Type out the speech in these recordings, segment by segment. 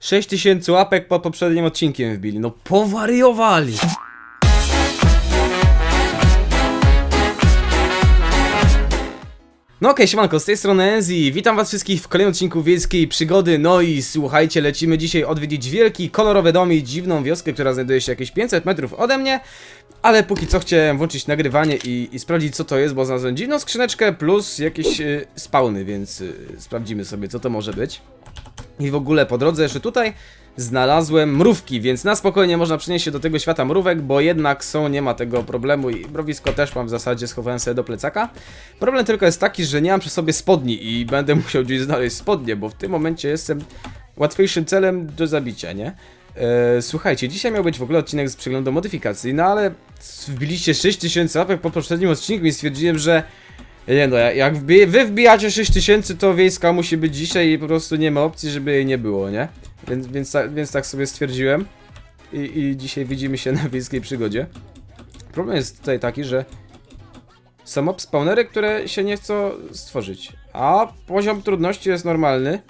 6000 łapek po poprzednim odcinkiem wbili. No powariowali. No okej, siemanko, z tej strony Enzi, witam was wszystkich w kolejnym odcinku Wiejskiej Przygody, no i słuchajcie, lecimy dzisiaj odwiedzić wielki, kolorowy dom i dziwną wioskę, która znajduje się jakieś 500 metrów ode mnie, ale póki co chciałem włączyć nagrywanie i, i sprawdzić co to jest, bo znalazłem dziwną skrzyneczkę plus jakieś y, spawny, więc y, sprawdzimy sobie co to może być. I w ogóle po drodze jeszcze tutaj znalazłem mrówki, więc na spokojnie można przynieść się do tego świata mrówek, bo jednak są, nie ma tego problemu i mrowisko też mam w zasadzie schowałem sobie do plecaka. Problem tylko jest taki, że nie mam przy sobie spodni i będę musiał gdzieś znaleźć spodnie, bo w tym momencie jestem łatwiejszym celem do zabicia, nie? Eee, słuchajcie, dzisiaj miał być w ogóle odcinek z przeglądu modyfikacji, no ale wbiliście 6000 łapek po poprzednim odcinku i stwierdziłem, że nie no, jak- wbi wy wbijacie 6000, to wiejska musi być dzisiaj i po prostu nie ma opcji, żeby jej nie było, nie? Więc, więc, więc tak sobie stwierdziłem. I, I dzisiaj widzimy się na wiejskiej przygodzie. Problem jest tutaj taki, że są spawnery, które się nie chcą stworzyć. A poziom trudności jest normalny.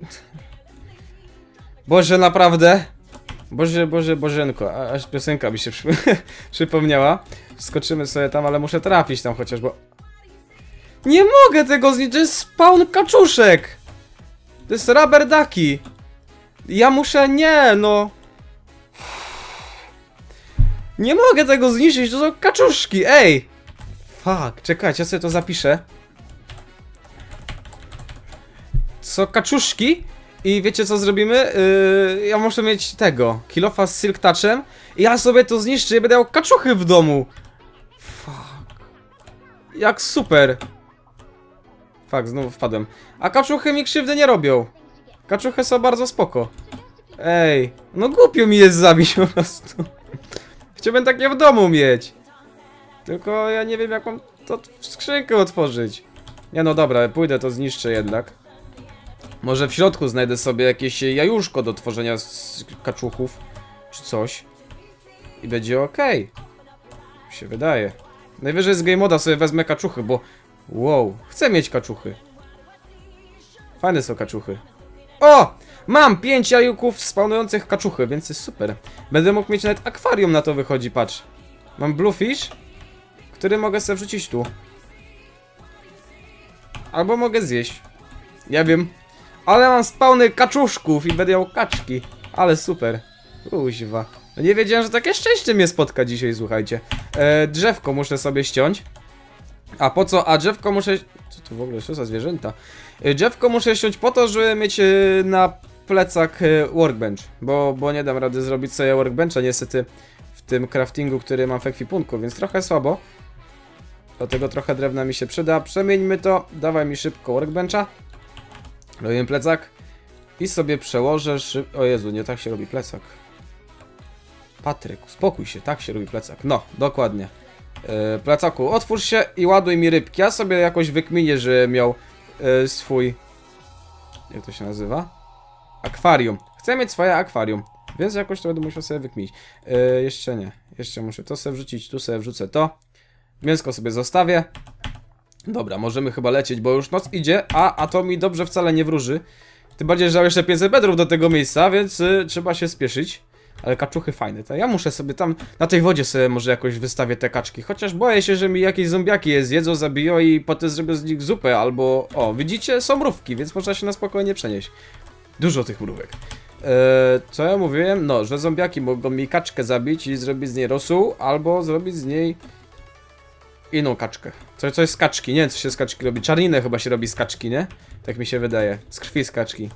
Boże, naprawdę? Boże, Boże, Bożenko, aż piosenka mi się przy... przypomniała. Skoczymy sobie tam, ale muszę trafić tam chociaż, bo... Nie mogę tego zniszczyć, to jest spawn kaczuszek! To jest rubber ducky! Ja muszę, nie, no... Nie mogę tego zniszczyć, to są kaczuszki, ej! Fuck, czekajcie, ja sobie to zapiszę. Co kaczuszki? I wiecie co zrobimy? Yy, ja muszę mieć tego, kilofa z silk touchem i ja sobie to zniszczę i będę miał kaczuchy w domu. Fuck. Jak super. Fuck, znowu wpadłem. A kaczuchy mi krzywdy nie robią. Kaczuchy są bardzo spoko. Ej, no głupio mi jest zabić po prostu. Chciałbym takie w domu mieć. Tylko ja nie wiem jaką to skrzynkę otworzyć. Nie no dobra, pójdę to zniszczę jednak. Może w środku znajdę sobie jakieś jajuszko do tworzenia z kaczuchów. Czy coś. I będzie ok. Mi się wydaje. Najwyżej z game moda sobie wezmę kaczuchy, bo... Wow, chcę mieć kaczuchy. Fajne są kaczuchy. O! Mam pięć jajuków spawnujących kaczuchy, więc jest super. Będę mógł mieć nawet akwarium na to wychodzi, patrz. Mam bluefish, który mogę sobie wrzucić tu. Albo mogę zjeść. Ja wiem. Ale mam spawny kaczuszków i będę miał kaczki. Ale super. Uźwa. No nie wiedziałem, że takie szczęście mnie spotka dzisiaj, słuchajcie. E, drzewko muszę sobie ściąć. A po co? A drzewko muszę... Co to w ogóle są za zwierzęta? E, drzewko muszę ściąć po to, żeby mieć e, na plecach e, workbench. Bo, bo nie dam rady zrobić sobie workbencha niestety w tym craftingu, który mam w ekwipunku, więc trochę słabo. Dlatego trochę drewna mi się przyda. Przemieńmy to. Dawaj mi szybko workbencha. Robię plecak. I sobie przełożę szyb... O Jezu, nie tak się robi plecak. Patryk, uspokój się, tak się robi plecak. No, dokładnie. E, plecaku, otwórz się i ładuj mi rybki. Ja sobie jakoś wykminię, że miał e, swój... Jak to się nazywa? Akwarium. Chcę mieć swoje akwarium. Więc jakoś to będę musiał sobie wykminić. E, jeszcze nie. Jeszcze muszę to sobie wrzucić, tu sobie wrzucę to. Mięsko sobie zostawię. Dobra, możemy chyba lecieć, bo już noc idzie, a, a to mi dobrze wcale nie wróży. Tym bardziej, że mam jeszcze 500 metrów do tego miejsca, więc y, trzeba się spieszyć. Ale kaczuchy fajne, to ja muszę sobie tam, na tej wodzie sobie może jakoś wystawię te kaczki, chociaż boję się, że mi jakieś zombiaki je zjedzą, zabiją i potem zrobię z nich zupę, albo, o, widzicie, są mrówki, więc można się na spokojnie przenieść. Dużo tych mrówek. Eee, co ja mówiłem? No, że zombiaki mogą mi kaczkę zabić i zrobić z niej rosół, albo zrobić z niej inną kaczkę. Co, coś z kaczki, nie wiem co się z kaczki robi. Czarninę chyba się robi z kaczki, nie? Tak mi się wydaje. Z krwi z kaczki.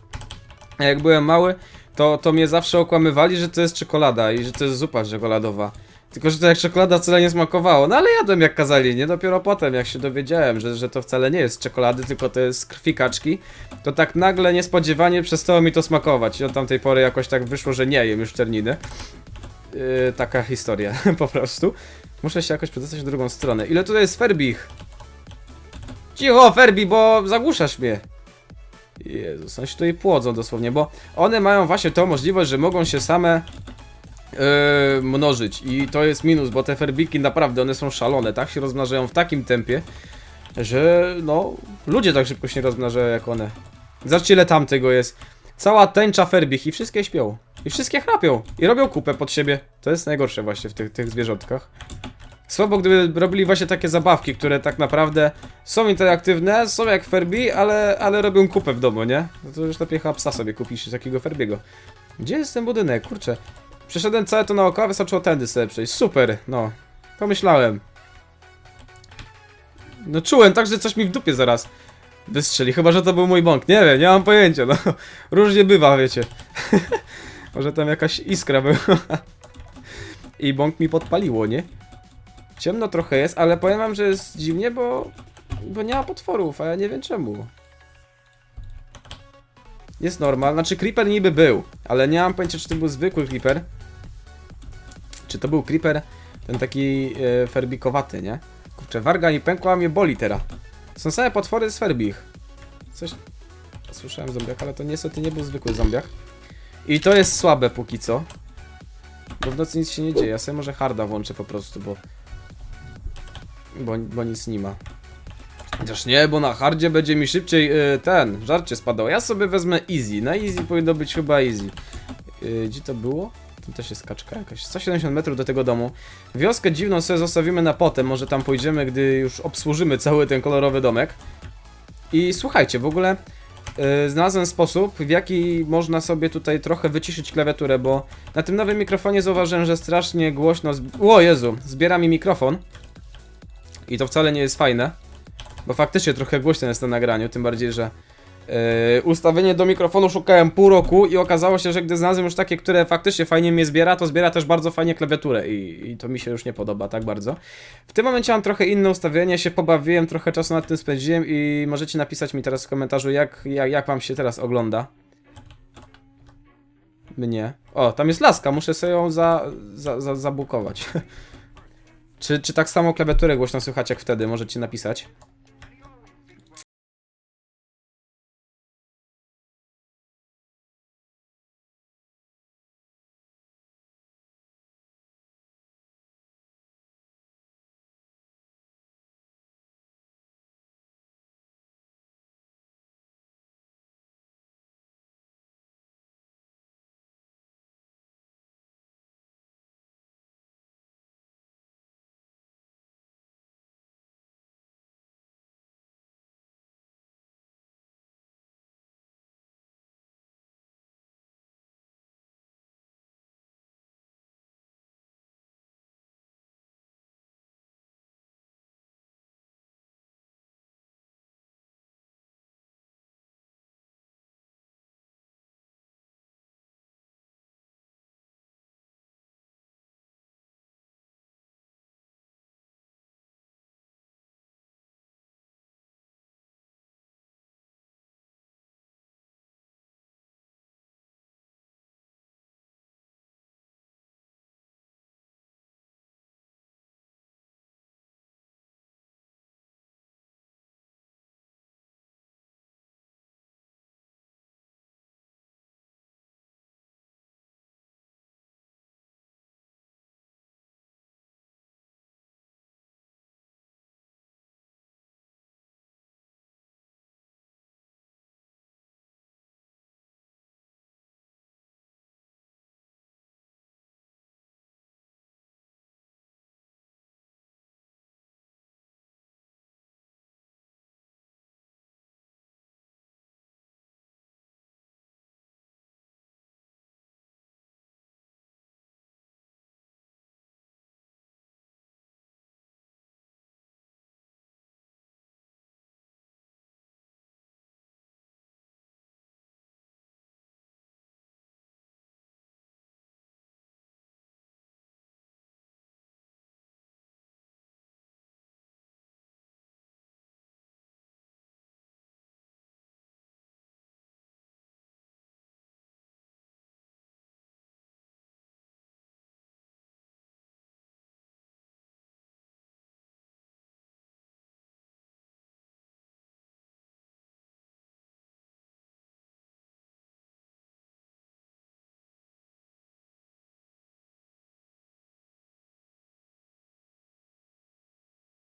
A jak byłem mały, to, to mnie zawsze okłamywali, że to jest czekolada i że to jest zupa czekoladowa. Tylko, że to jak czekolada wcale nie smakowało. No ale jadłem jak kazali, nie? Dopiero potem, jak się dowiedziałem, że, że to wcale nie jest czekolady, tylko to jest krwi kaczki, to tak nagle, niespodziewanie przestało mi to smakować. I od tamtej pory jakoś tak wyszło, że nie jem już czerniny. Yy, taka historia, po prostu. Muszę się jakoś przedostać w drugą stronę. Ile tutaj jest Ferbich? Cicho, Ferbi, bo zagłuszasz mnie. Jezus, one się tutaj płodzą dosłownie, bo one mają właśnie tą możliwość, że mogą się same yy, mnożyć. I to jest minus, bo te ferbiki naprawdę, one są szalone, tak? Się rozmnażają w takim tempie, że no, ludzie tak szybko się nie rozmnażają jak one. Zobaczcie ile tam tego jest. Cała tęcza ferbich i wszystkie śpią. I wszystkie chrapią. I robią kupę pod siebie. To jest najgorsze właśnie w tych, tych zwierzątkach. Słabo, gdyby robili właśnie takie zabawki, które tak naprawdę są interaktywne, są jak Furby, ale, ale robią kupę w domu, nie? No to już lepiej chyba psa sobie kupić takiego Ferbiego. Gdzie jest ten budynek? Kurczę. Przeszedłem całe to naokoło, wystarczyło tędy sobie przejść. Super, no. Pomyślałem. No czułem tak, że coś mi w dupie zaraz wystrzeli. Chyba, że to był mój bąk. Nie wiem, nie mam pojęcia, no. Różnie bywa, wiecie. Może tam jakaś iskra była. I bąk mi podpaliło, nie? Ciemno trochę jest, ale powiem wam, że jest dziwnie, bo... Bo nie ma potworów, a ja nie wiem czemu. Jest normal, znaczy creeper niby był, ale nie mam pojęcia, czy to był zwykły creeper. Czy to był creeper, ten taki e, ferbikowaty, nie? Kurczę, warga mi pękła, a mnie boli teraz. Są same potwory z ferbich. Coś... Słyszałem zombiak, ale to niestety nie był zwykły zombiak. I to jest słabe póki co. Bo w nocy nic się nie dzieje. Ja sobie może harda włączę po prostu, bo... Bo, bo nic nie ma. Chociaż nie, bo na hardzie będzie mi szybciej y, ten, żarcie spadał. Ja sobie wezmę easy. Na easy powinno być chyba easy. Y, gdzie to było? Tu też jest kaczka jakaś. 170 metrów do tego domu. Wioskę dziwną sobie zostawimy na potem. Może tam pójdziemy, gdy już obsłużymy cały ten kolorowy domek. I słuchajcie, w ogóle y, znalazłem sposób, w jaki można sobie tutaj trochę wyciszyć klawiaturę, bo na tym nowym mikrofonie zauważyłem, że strasznie głośno. zb- O Jezu, zbiera mi mikrofon. I to wcale nie jest fajne. Bo faktycznie trochę głośno jest na nagraniu, tym bardziej, że yy, ustawienie do mikrofonu szukałem pół roku i okazało się, że gdy znalazłem już takie, które faktycznie fajnie mnie zbiera, to zbiera też bardzo fajnie klawiaturę i, i to mi się już nie podoba tak bardzo. W tym momencie mam trochę inne ustawienie, się pobawiłem, trochę czasu nad tym spędziłem i możecie napisać mi teraz w komentarzu, jak, jak, jak wam się teraz ogląda. Mnie. O, tam jest laska, muszę sobie ją za, za, za, zabukować. czy, czy tak samo klawiaturę głośno słychać jak wtedy, możecie napisać.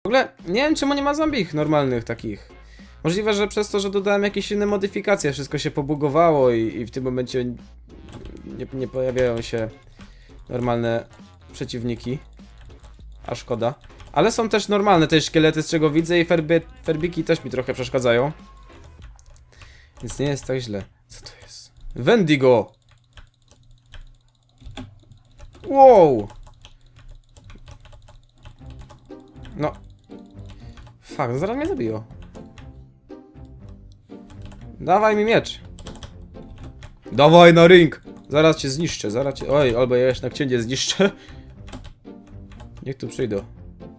Ogóle nie wiem czemu nie ma zombich normalnych takich. Możliwe, że przez to, że dodałem jakieś inne modyfikacje, wszystko się pobugowało i, i w tym momencie nie, nie pojawiają się normalne przeciwniki. A szkoda. Ale są też normalne te szkielety, z czego widzę i ferby, ferbiki też mi trochę przeszkadzają. Więc nie jest tak źle. Co to jest? Wendigo! Wow! No. Fuck, zaraz mnie zabiją. Dawaj mi miecz. Dawaj na ring! Zaraz cię zniszczę, zaraz cię... Oj, albo ja jeszcze na cię zniszczę. Niech tu przyjdą.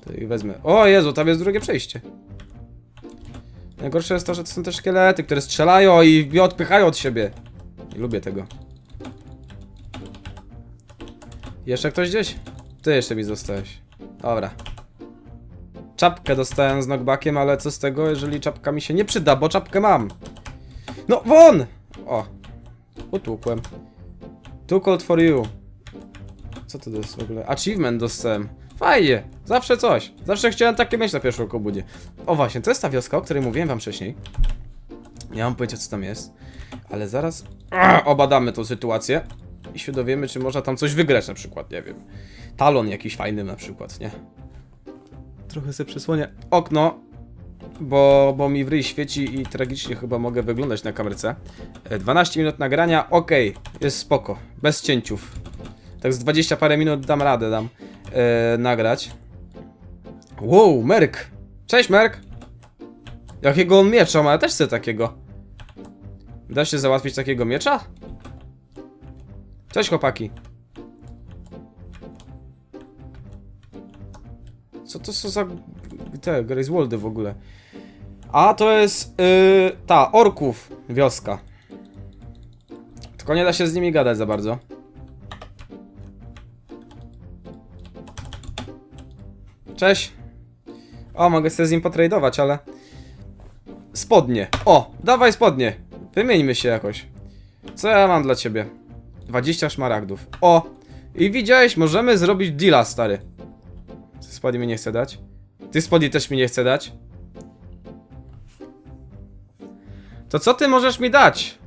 To ich wezmę. O Jezu, tam jest drugie przejście. Najgorsze jest to, że to są te szkielety, które strzelają i mnie odpychają od siebie. Nie lubię tego. Jeszcze ktoś gdzieś? Ty jeszcze mi zostałeś. Dobra. Czapkę dostałem z knockbackiem, ale co z tego, jeżeli czapka mi się nie przyda, bo czapkę mam. No, won! O. Utłukłem. Too cold for you. Co to jest w ogóle? Achievement dostałem. Fajnie, zawsze coś. Zawsze chciałem takie mieć na pierwszą kobudzie. O właśnie, to jest ta wioska, o której mówiłem wam wcześniej. Nie mam pojęcia co tam jest, ale zaraz obadamy tą sytuację i się dowiemy, czy można tam coś wygrać na przykład, nie wiem. Talon jakiś fajny na przykład, nie? Trochę sobie przysłonię okno, bo, bo mi w ryj świeci i tragicznie chyba mogę wyglądać na kamerce. E, 12 minut nagrania, ok, jest spoko, bez cięciów. Tak z 20 parę minut dam radę, dam e, nagrać. Wow, Merk! Cześć, Merk! Jakiego on miecza ma? Ja też chcę takiego. Da się załatwić takiego miecza? Cześć, chłopaki. Co to są za te Gracewoldy w ogóle? A to jest yy, ta orków wioska. Tylko nie da się z nimi gadać za bardzo. Cześć. O, mogę sobie z nim potradować, ale... Spodnie. O, dawaj spodnie. Wymieńmy się jakoś. Co ja mam dla ciebie? 20 szmaragdów. O! I widziałeś, możemy zrobić deala, stary. Ty spodnie mi nie chce dać. Ty spodnie też mi nie chce dać. To co ty możesz mi dać?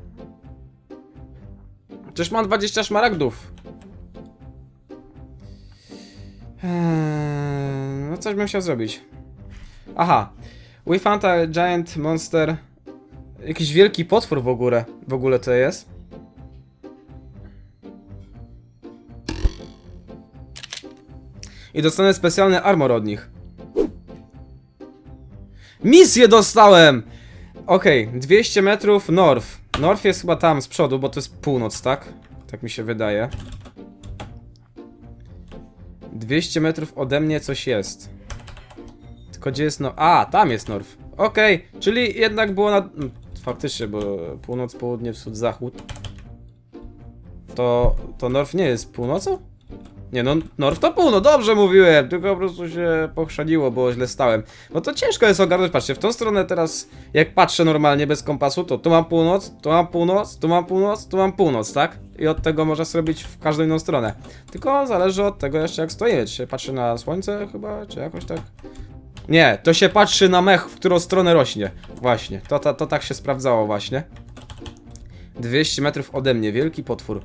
Przecież mam 20 szmaragdów. Eee, no coś bym chciał zrobić. Aha. We found a giant monster. Jakiś wielki potwór w ogóle. W ogóle to jest. I dostanę specjalny armor od nich. Misję dostałem! Okej, 200 metrów north. North jest chyba tam z przodu, bo to jest północ, tak? Tak mi się wydaje. 200 metrów ode mnie coś jest. Tylko gdzie jest no... A, tam jest North. Okej, czyli jednak było na... mm, Faktycznie, bo północ, południe, wschód, zachód. To... to North nie jest północą? Nie no, North to północ, dobrze mówiłem, tylko po prostu się pochrzaniło, bo źle stałem. No to ciężko jest ogarnąć, patrzcie, w tą stronę teraz, jak patrzę normalnie bez kompasu, to tu mam północ, tu mam północ, tu mam północ, tu mam północ, tak? I od tego można zrobić w każdą inną stronę. Tylko zależy od tego jeszcze jak stoimy, czy się patrzy na słońce chyba, czy jakoś tak? Nie, to się patrzy na mech, w którą stronę rośnie. Właśnie, to, to, to tak się sprawdzało właśnie. 200 metrów ode mnie, wielki potwór.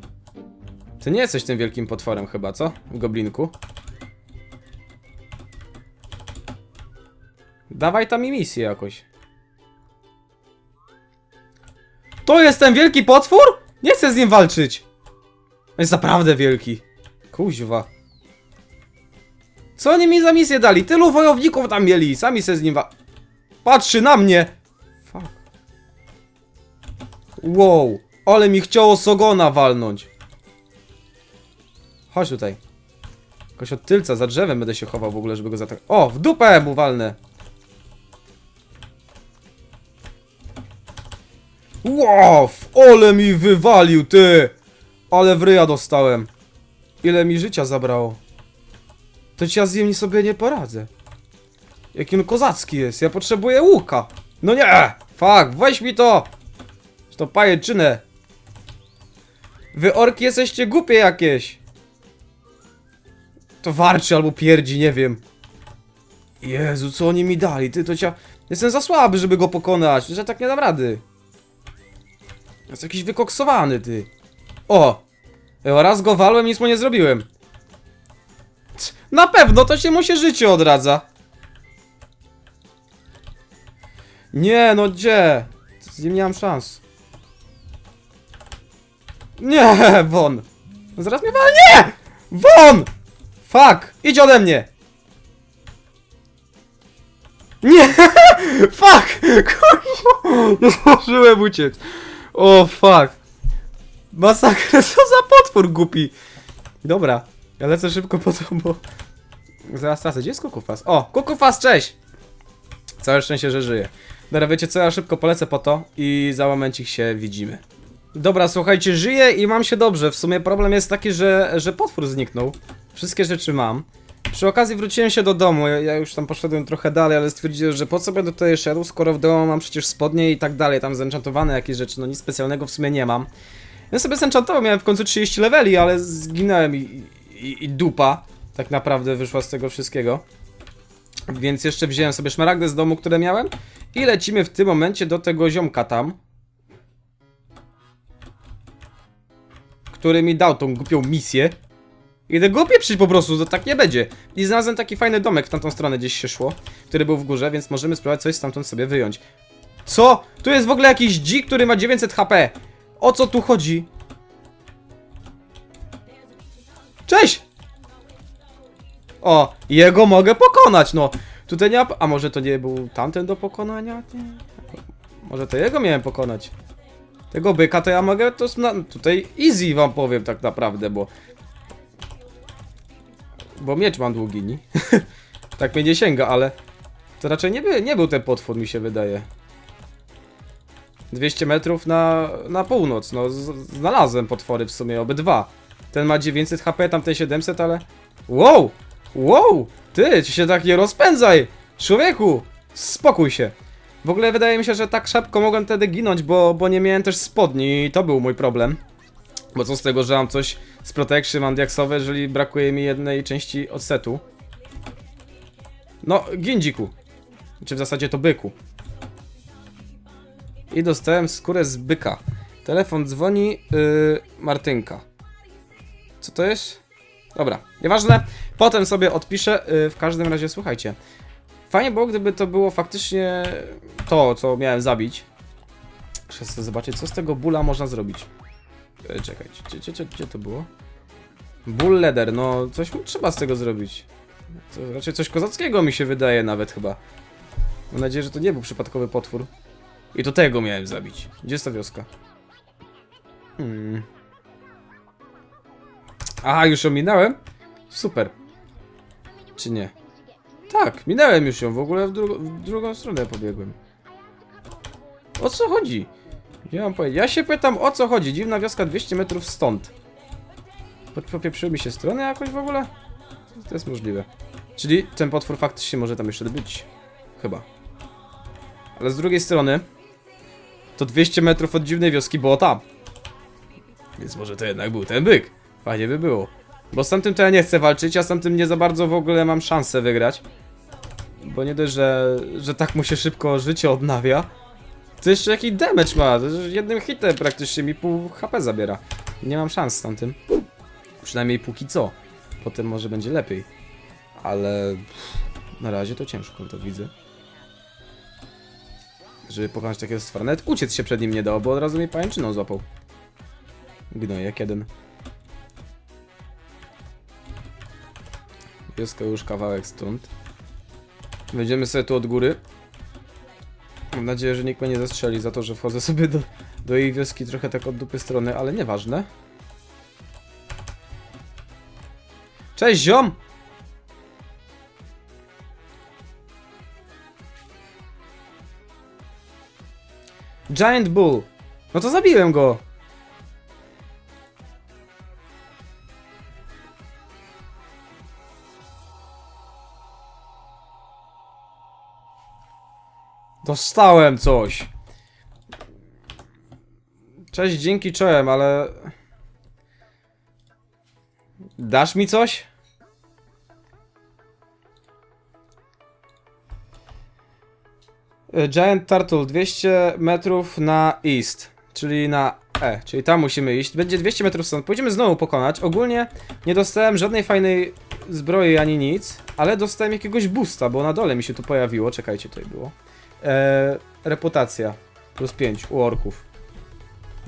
Ty nie jesteś tym wielkim potworem chyba, co? Goblinku. Dawaj tam mi misję jakoś. To jest ten wielki potwór? Nie chcę z nim walczyć. Jest naprawdę wielki. Kuźwa. Co oni mi za misję dali? Tylu wojowników tam mieli. Sami se z nim wa... Patrzy na mnie. Fuck. Wow. Ale mi chciało Sogona walnąć. Chodź tutaj. Jakoś od tylca, za drzewem będę się chował w ogóle, żeby go zaatakować. O, w dupę mu walnę. Wow, ole mi wywalił, ty! Ale w ryja dostałem. Ile mi życia zabrało. To ci ja z nim sobie nie poradzę. Jaki on kozacki jest, ja potrzebuję łuka. No nie! Fuck, weź mi to! To pajęczynę. Wy orki jesteście głupie jakieś. To warczy albo pierdzi, nie wiem. Jezu, co oni mi dali? Ty to cia... Jestem za słaby, żeby go pokonać, że tak nie dam rady. Jest jakiś wykoksowany, ty. O! E, Raz go walłem, nic mu nie zrobiłem. Na pewno, to się mu się życie odradza. Nie, no gdzie? Z nim nie mam szans. Nie, won. Zaraz mnie wal, nie! Won! Fuck, idź ode mnie. Nie! Fuck! Kurwa! Nie zdążyłem uciec. O, fuck. Masakra, co za potwór głupi. Dobra, ja lecę szybko po to, bo... Zaraz tracę. Gdzie jest Kukufas? O, Kukufas, cześć! Całe szczęście, że żyje. Dobra, wiecie co, ja szybko polecę po to i za momencik się widzimy. Dobra, słuchajcie, żyję i mam się dobrze. W sumie problem jest taki, że, że potwór zniknął. Wszystkie rzeczy mam. Przy okazji wróciłem się do domu, ja, już tam poszedłem trochę dalej, ale stwierdziłem, że po co będę tutaj szedł, skoro w domu mam przecież spodnie i tak dalej, tam zenchantowane jakieś rzeczy, no nic specjalnego w sumie nie mam. Ja sobie zenchantował, miałem w końcu 30 leveli, ale zginąłem i, i, i dupa tak naprawdę wyszła z tego wszystkiego. Więc jeszcze wziąłem sobie szmaragdy z domu, które miałem i lecimy w tym momencie do tego ziomka tam. Który mi dał tą głupią misję. Idę go pieprzyć po prostu, to tak nie będzie. I znalazłem taki fajny domek w tamtą stronę gdzieś się szło, który był w górze, więc możemy spróbować coś stamtąd sobie wyjąć. Co? Tu jest w ogóle jakiś dzik, który ma 900 HP. O co tu chodzi? Cześć! O, jego mogę pokonać, no. Tutaj nie. A może to nie był tamten do pokonania? Nie. Może to jego miałem pokonać. Tego byka to ja mogę to tutaj easy wam powiem tak naprawdę, bo... Bo miecz mam długi, nie? tak mnie nie sięga, ale... To raczej nie, by, nie był ten potwór, mi się wydaje. 200 metrów na, na północ, no z, znalazłem potwory w sumie, obydwa. Ten ma 900 HP, tamten 700, ale... Wow! Wow! Ty, ci się tak nie rozpędzaj! Człowieku! Spokój się! W ogóle wydaje mi się, że tak szybko mogłem wtedy ginąć, bo, bo nie miałem też spodni i to był mój problem. Bo co z tego, że mam coś z protection, mam jeżeli brakuje mi jednej części od setu. No, gindziku. Czy w zasadzie to byku. I dostałem skórę z byka. Telefon dzwoni, yy, Martynka. Co to jest? Dobra, nieważne. Potem sobie odpiszę. Yy, w każdym razie, słuchajcie. Fajnie było, gdyby to było faktycznie to, co miałem zabić. Muszę zobaczyć, co z tego bóla można zrobić. Yy, czekajcie, gdzie, gdzie, gdzie, gdzie to było? Bull leather, no coś mu trzeba z tego zrobić. To raczej coś kozackiego mi się wydaje nawet chyba. Mam nadzieję, że to nie był przypadkowy potwór. I to tego miałem zabić. Gdzie jest ta wioska? Hmm. Aha, już ją minąłem? Super. Czy nie? Tak, minąłem już ją, w ogóle w, dru w drugą stronę pobiegłem. O co chodzi? Ja mam powiedzieć. Ja się pytam o co chodzi. Dziwna wioska 200 metrów stąd. Po- Popieprzyły mi się strony jakoś w ogóle? To jest możliwe. Czyli ten potwór faktycznie może tam jeszcze być. Chyba. Ale z drugiej strony to 200 metrów od dziwnej wioski było tam. Więc może to jednak był ten byk. Fajnie by było. Bo z tamtym to ja nie chcę walczyć, a z tamtym nie za bardzo w ogóle mam szansę wygrać. Bo nie dość, że, że tak mu się szybko życie odnawia. To jeszcze jaki damage ma. Jednym hitem praktycznie mi pół HP zabiera. Nie mam szans z tamtym. Przynajmniej póki co. Potem może będzie lepiej. Ale na razie to ciężko, to widzę. Żeby pokonać takiego stwora. Nawet uciec się przed nim nie dało, bo od razu mnie pajęczyną złapał. Gnoj jak jeden. Wioska już kawałek stąd. Wejdziemy sobie tu od góry. Mam nadzieję, że nikt mnie nie zastrzeli za to, że wchodzę sobie do, do jej wioski trochę tak od dupy strony, ale nieważne. Cześć ziom! Giant Bull. No to zabiłem go. Dostałem coś. Cześć, dzięki czołem, ale... Dasz mi coś? Y, Giant Turtle 200 metrów na east, czyli na E, czyli tam musimy iść. Będzie 200 metrów stąd. Pójdziemy znowu pokonać. Ogólnie nie dostałem żadnej fajnej zbroi ani nic, ale dostałem jakiegoś boosta, bo na dole mi się tu pojawiło. Czekajcie, tutaj było. E, reputacja plus 5 u orków.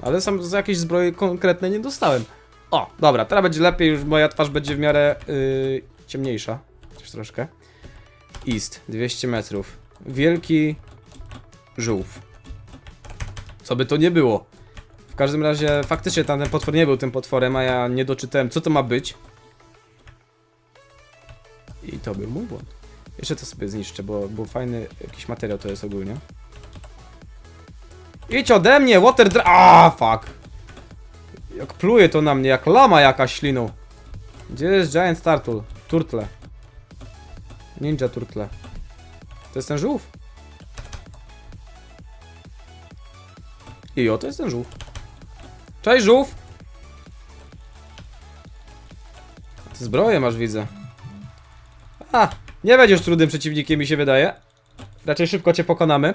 Ale sam z jakiejś zbroi konkretnej nie dostałem. O, dobra, teraz będzie lepiej, już moja twarz będzie w miarę yy, ciemniejsza. Chociaż troszkę. East, 200 metrów. Wielki żółw. Co by to nie było. W każdym razie, faktycznie tam ten potwór nie był tym potworem, a ja nie doczytałem, co to ma być. I to był mój błąd. Jeszcze to sobie zniszczę, bo był fajny jakiś materiał to jest ogólnie. Idź ode mnie, water dra... Fuck. Jak pluje to na mnie, jak lama jakaś śliną. Gdzie jest Giant Turtle? Turtle. Ninja Turtle. To jest ten żółw? I o, to jest ten żółw. Cześć żółw! Zbroję masz, widzę. A, nie będziesz trudnym przeciwnikiem, mi się wydaje. Raczej szybko cię pokonamy.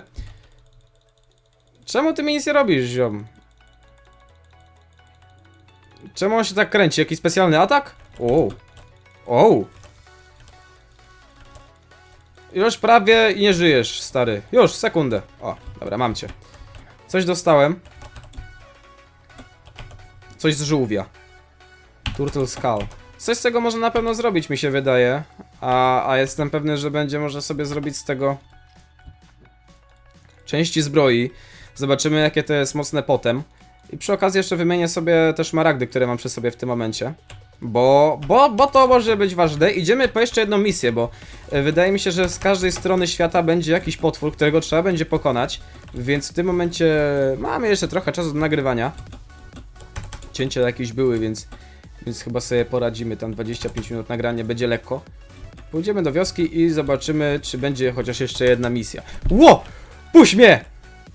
Czemu ty mi nic nie robisz, ziom? Czemu on się tak kręci? Jakiś specjalny atak? O. O. Już prawie nie żyjesz, stary. Już, sekundę. O, dobra, mam cię. Coś dostałem. Coś z żółwia. Turtle Skull. Coś z tego można na pewno zrobić, mi się wydaje. A, a jestem pewny, że będzie można sobie zrobić z tego części zbroi. Zobaczymy, jakie to jest mocne potem. I przy okazji jeszcze wymienię sobie też maragdy, które mam przy sobie w tym momencie. Bo, bo, bo to może być ważne. Idziemy po jeszcze jedną misję, bo e, wydaje mi się, że z każdej strony świata będzie jakiś potwór, którego trzeba będzie pokonać. Więc w tym momencie mamy jeszcze trochę czasu do nagrywania. Cięcia jakieś były, więc, więc chyba sobie poradzimy. Tam 25 minut nagrania będzie lekko. Pójdziemy do wioski i zobaczymy, czy będzie chociaż jeszcze jedna misja. Ło! Puść mnie!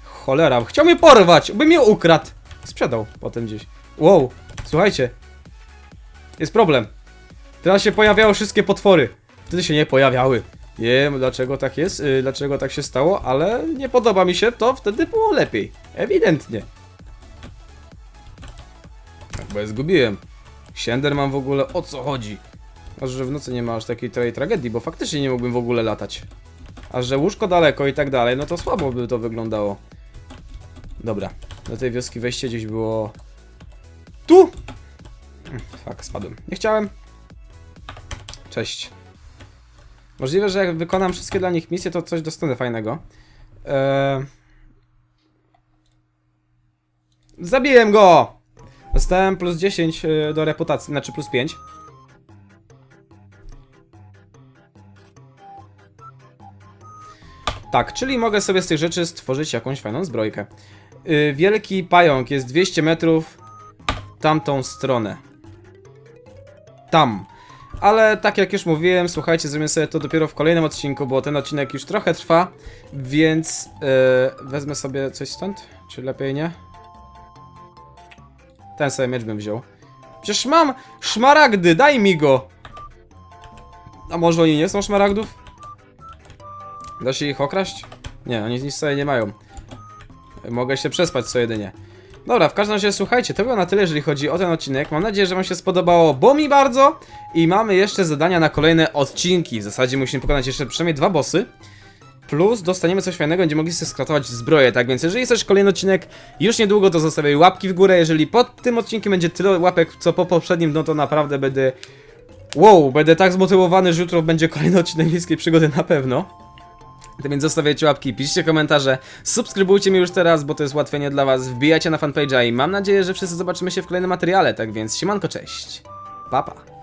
Cholera, chciał mnie porwać, by mnie ukradł. Sprzedał potem gdzieś. Wow, słuchajcie. Jest problem. Teraz się pojawiały wszystkie potwory. Wtedy się nie pojawiały. Nie wiem dlaczego tak jest, yy, dlaczego tak się stało, ale nie podoba mi się to, wtedy było lepiej. Ewidentnie. Tak, bo ja zgubiłem. Siender mam w ogóle, o co chodzi? Aż, że w nocy nie ma aż takiej tej tragedii, bo faktycznie nie mógłbym w ogóle latać. A że łóżko daleko i tak dalej, no to słabo by to wyglądało. Dobra, do tej wioski wejście gdzieś było... Tu! Mm, Fuck, spadłem. Nie chciałem. Cześć. Możliwe, że jak wykonam wszystkie dla nich misje, to coś dostanę fajnego. Eee... Zabiłem go! Dostałem plus 10 e, do reputacji, znaczy plus 5. Tak, czyli mogę sobie z tych rzeczy stworzyć jakąś fajną zbrojkę. Yy, wielki pająk jest 200 metrów tamtą stronę. Tam. Ale tak jak już mówiłem, słuchajcie, zrobimy sobie to dopiero w kolejnym odcinku, bo ten odcinek już trochę trwa, więc yy, wezmę sobie coś stąd, czy lepiej nie? Ten sobie miecz bym wziął. Przecież mam szmaragdy, daj mi go! A może oni nie są szmaragdów? Da się ich okraść? Nie, oni nic sobie nie mają. Mogę się przespać co jedynie. Dobra, w każdym razie słuchajcie, to było na tyle, jeżeli chodzi o ten odcinek. Mam nadzieję, że wam się spodobało, bo mi bardzo. I mamy jeszcze zadania na kolejne odcinki. W zasadzie musimy pokonać jeszcze przynajmniej dwa bossy. Plus dostaniemy coś fajnego, będziemy mogli sobie skratować zbroję, tak więc jeżeli chcesz kolejny odcinek już niedługo, to zostawiaj łapki w górę. Jeżeli pod tym odcinkiem będzie tyle łapek, co po poprzednim, no to naprawdę będę... Wow, będę tak zmotywowany, że jutro będzie kolejny odcinek Miejskiej Przygody na pewno. Więc zostawiajcie łapki, piszcie komentarze, subskrybujcie mnie już teraz, bo to jest ułatwienie dla was, wbijajcie na fanpage'a i mam nadzieję, że wszyscy zobaczymy się w kolejnym materiale, tak więc siemanko, cześć, papa. Pa.